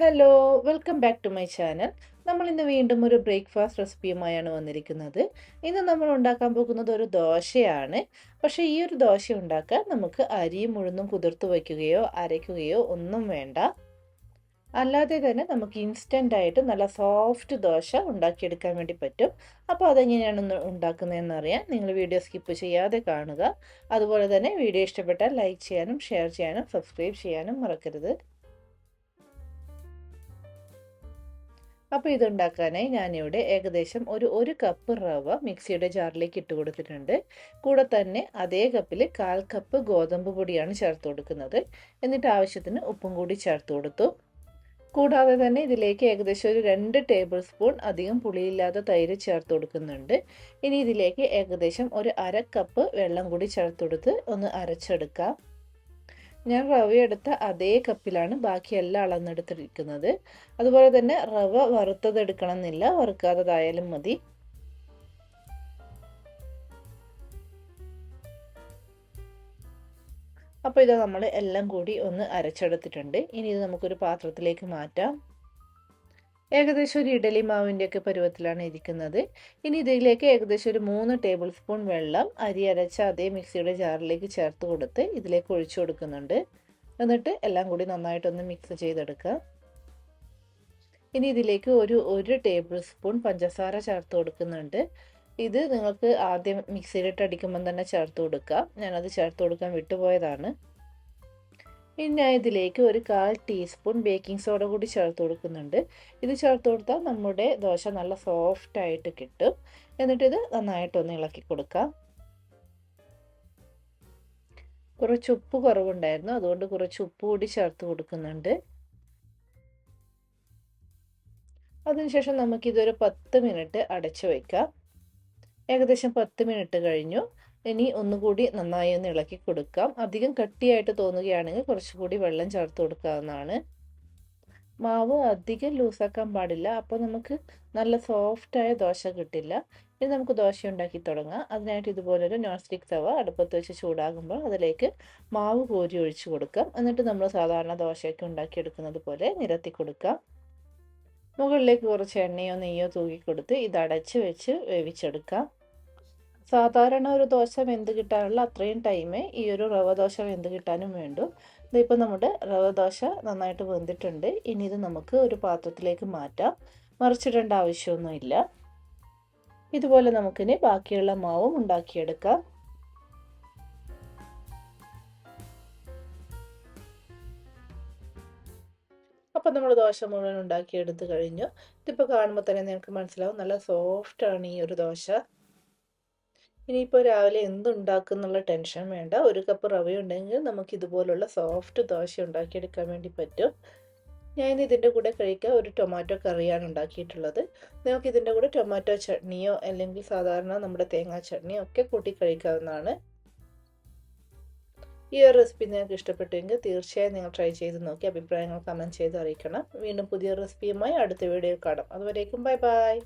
Hello welcome back to my channel നമ്മൾ ഇന്ന് വീണ്ടും ഒരു ബ്രേക്ക്ഫാസ്റ്റ് റെസിപ്പിയുമായാണ് വന്നിരിക്കുന്നത്. ഇന്ന് നമ്മൾ ഉണ്ടാക്കാൻ പോകുന്നത് ഒരു ദോശയാണ്. പക്ഷേ ഈ ഒരു ദോശ ഉണ്ടാക്കാൻ നമുക്ക് അരിയും ഉഴുന്നും കുതിർത്ത് വയ്ക്കുകയോ അരയ്ക്കുകയോ ഒന്നും വേണ്ട. അല്ലാതെ തന്നെ നമുക്ക് ഇൻസ്റ്റന്റ് ആയിട്ട് നല്ല സോഫ്റ്റ് ദോശ ഉണ്ടാക്കിയെടുക്കാൻ വേണ്ടി പറ്റും. അപ്പോൾ അതെങ്ങനെയാണ് ഉണ്ടാക്കുന്നതെന്ന് അറിയാൻ നിങ്ങൾ വീഡിയോ സ്കിപ്പ് ചെയ്യാതെ കാണുക. അതുപോലെ തന്നെ വീഡിയോ ഇഷ്ടപ്പെട്ടാൽ ലൈക്ക് ചെയ്യാനും ഷെയർ ചെയ്യാനും സബ്സ്ക്രൈബ് ചെയ്യാനും മറക്കരുത്. അപ്പോൾ ഇതുണ്ടാക്കാനായി ഞാനിവിടെ ഏകദേശം ഒരു ഒരു കപ്പ് റവ മിക്സിയുടെ ജാറിലേക്ക് ഇട്ട് കൊടുത്തിട്ടുണ്ട്. കൂടെ തന്നെ അതേ കപ്പിൽ കാൽ കപ്പ് ഗോതമ്പ് പൊടിയാണ് ചേർത്ത് കൊടുക്കുന്നത്. എന്നിട്ട് ആവശ്യത്തിന് ഉപ്പും കൂടി ചേർത്ത് കൊടുത്തു. കൂടാതെ തന്നെ ഇതിലേക്ക് ഏകദേശം ഒരു രണ്ട് ടേബിൾ സ്പൂൺ അധികം പുളിയില്ലാത്ത തൈര് ചേർത്ത് കൊടുക്കുന്നുണ്ട്. ഇനി ഇതിലേക്ക് ഏകദേശം ഒരു അര കപ്പ് വെള്ളം കൂടി ചേർത്ത് കൊടുത്ത് ഒന്ന് അരച്ചെടുക്കാം. ഞാൻ റവ എടുത്ത അതേ കപ്പിലാണ് ബാക്കി എല്ലാം അളന്നെടുത്തിരിക്കുന്നത്. അതുപോലെ തന്നെ റവ വറുത്തതെടുക്കണം എന്നില്ല വറുക്കാത്തതായാലും മതി. അപ്പോൾ ഇത് നമ്മൾ എല്ലാം കൂടി ഒന്ന് അരച്ചെടുത്തിട്ടുണ്ട്. ഇനി ഇത് നമുക്കൊരു പാത്രത്തിലേക്ക് മാറ്റാം. ഏകദേശം ഒരു ഇഡലി മാവിന്റെയൊക്കെ പരുവത്തിലാണ് ഇരിക്കുന്നത്. ഇനി ഇതിലേക്ക് ഏകദേശം ഒരു മൂന്ന് ടേബിൾ സ്പൂൺ വെള്ളം അരി അരച്ച അതേ മിക്സിയുടെ ജാറിലേക്ക് ചേർത്ത് കൊടുത്ത് ഇതിലേക്ക് ഒഴിച്ചു കൊടുക്കുന്നുണ്ട്. എന്നിട്ട് എല്ലാം കൂടി നന്നായിട്ടൊന്ന് മിക്സ് ചെയ്തെടുക്കുക ഇനി ഇതിലേക്ക് ഒരു ഒരു ടേബിൾ സ്പൂൺ പഞ്ചസാര ചേർത്ത് കൊടുക്കുന്നുണ്ട്. ഇത് നിങ്ങൾക്ക് ആദ്യം മിക്സിയിലിട്ട് അടിക്കുമ്പം തന്നെ ചേർത്ത് കൊടുക്കാം. ഞാനത് ചേർത്ത് കൊടുക്കാൻ വിട്ടുപോയതാണ്. ഇനി ഇതിലേക്ക് ഒരു കാൽ ടീസ്പൂൺ ബേക്കിംഗ് സോഡ കൂടി ചേർത്ത് കൊടുക്കുന്നുണ്ട്. ഇത് ചേർത്ത് കൊടുത്താൽ നമ്മുടെ ദോശ നല്ല സോഫ്റ്റ് ആയിട്ട് കിട്ടും. എന്നിട്ടിത് നന്നായിട്ടൊന്ന് ഇളക്കി കൊടുക്കാം. കുറച്ച് ഉപ്പ് കുറവുണ്ടായിരുന്നു. അതുകൊണ്ട് കുറച്ച് ഉപ്പ് കൂടി ചേർത്ത് കൊടുക്കുന്നുണ്ട്. അതിനുശേഷം നമുക്കിതൊരു പത്ത് മിനിറ്റ് അടച്ചു വയ്ക്കാം ഏകദേശം പത്ത് മിനിറ്റ് കഴിഞ്ഞു. ഇനി ഒന്നുകൂടി നന്നായി ഒന്ന് ഇളക്കി കൊടുക്കാം. അധികം കട്ടിയായിട്ട് തോന്നുകയാണെങ്കിൽ കുറച്ചുകൂടി വെള്ളം ചേർത്ത് കൊടുക്കാവുന്നതാണ്. മാവ് അധികം ലൂസാക്കാൻ പാടില്ല. അപ്പോൾ നമുക്ക് നല്ല സോഫ്റ്റായ ദോശ കിട്ടില്ല. ഇനി നമുക്ക് ദോശ ഉണ്ടാക്കി തുടങ്ങാം. അതിനായിട്ട് ഇതുപോലൊരു നോൺ സ്റ്റിക്ക് തവ അടുപ്പത്ത് വെച്ച് ചൂടാകുമ്പോൾ അതിലേക്ക് മാവ് കോരി ഒഴിച്ച് കൊടുക്കാം. എന്നിട്ട് നമ്മൾ സാധാരണ ദോശയൊക്കെ ഉണ്ടാക്കിയെടുക്കുന്നത് പോലെ നിരത്തി കൊടുക്കാം. മുകളിലേക്ക് കുറച്ച് എണ്ണയോ നെയ്യോ തൂക്കി കൊടുത്ത് ഇത് അടച്ച് വെച്ച് വേവിച്ചെടുക്കാം. സാധാരണ ഒരു ദോശ വെന്ത് കിട്ടാനുള്ള അത്രയും ടൈം ഈ ഒരു റവ ദോശ വെന്ത് കിട്ടാനും വേണ്ടു. ഇതിപ്പോൾ നമ്മുടെ റവ ദോശ നന്നായിട്ട് വെന്തിട്ടുണ്ട്. ഇനി ഇത് നമുക്ക് ഒരു പാത്രത്തിലേക്ക് മാറ്റാം. മറിച്ചിടേണ്ട ആവശ്യമൊന്നുമില്ല ഇതുപോലെ നമുക്കിനി ബാക്കിയുള്ള മാവും ഉണ്ടാക്കിയെടുക്കാം. അപ്പം നമ്മൾ ദോശ മുഴുവൻ ഉണ്ടാക്കിയെടുത്ത് കഴിഞ്ഞു. ഇതിപ്പോൾ കാണുമ്പോൾ തന്നെ നിങ്ങൾക്ക് മനസ്സിലാവും. നല്ല സോഫ്റ്റാണ് ഈ ഒരു ദോശ. ഇനിയിപ്പോൾ രാവിലെ എന്തുണ്ടാക്കുന്നുള്ള ടെൻഷൻ വേണ്ട. ഒരു കപ്പ് റവ ഉണ്ടെങ്കിൽ നമുക്ക് ഇതുപോലുള്ള സോഫ്റ്റ് ദോശ ഉണ്ടാക്കിയെടുക്കാൻ വേണ്ടി പറ്റും. ഞാൻ ഇന്ന് ഇതിന്റെ കൂടെ കഴിക്കുക ഒരു ടൊമാറ്റോ കറിയാണ് ഉണ്ടാക്കിയിട്ടുള്ളത്. നിങ്ങൾക്ക് ഇതിന്റെ കൂടെ ടൊമാറ്റോ ചട്നിയോ അല്ലെങ്കിൽ സാധാരണ നമ്മുടെ തേങ്ങാ ചട്നിയോ ഒക്കെ കൂട്ടി കഴിക്കാവുന്നതാണ്. ഈ ഒരു റെസിപ്പി നിങ്ങൾക്ക് ഇഷ്ടപ്പെട്ടെങ്കിൽ തീർച്ചയായും നിങ്ങൾ ട്രൈ ചെയ്ത് നോക്കി അഭിപ്രായങ്ങൾ കമന്റ് ചെയ്ത് അറിയിക്കണം. വീണ്ടും പുതിയ റെസിപ്പിയുമായി അടുത്ത വീഡിയോ കാണാം. അതുവരേക്കും ബൈ ബൈ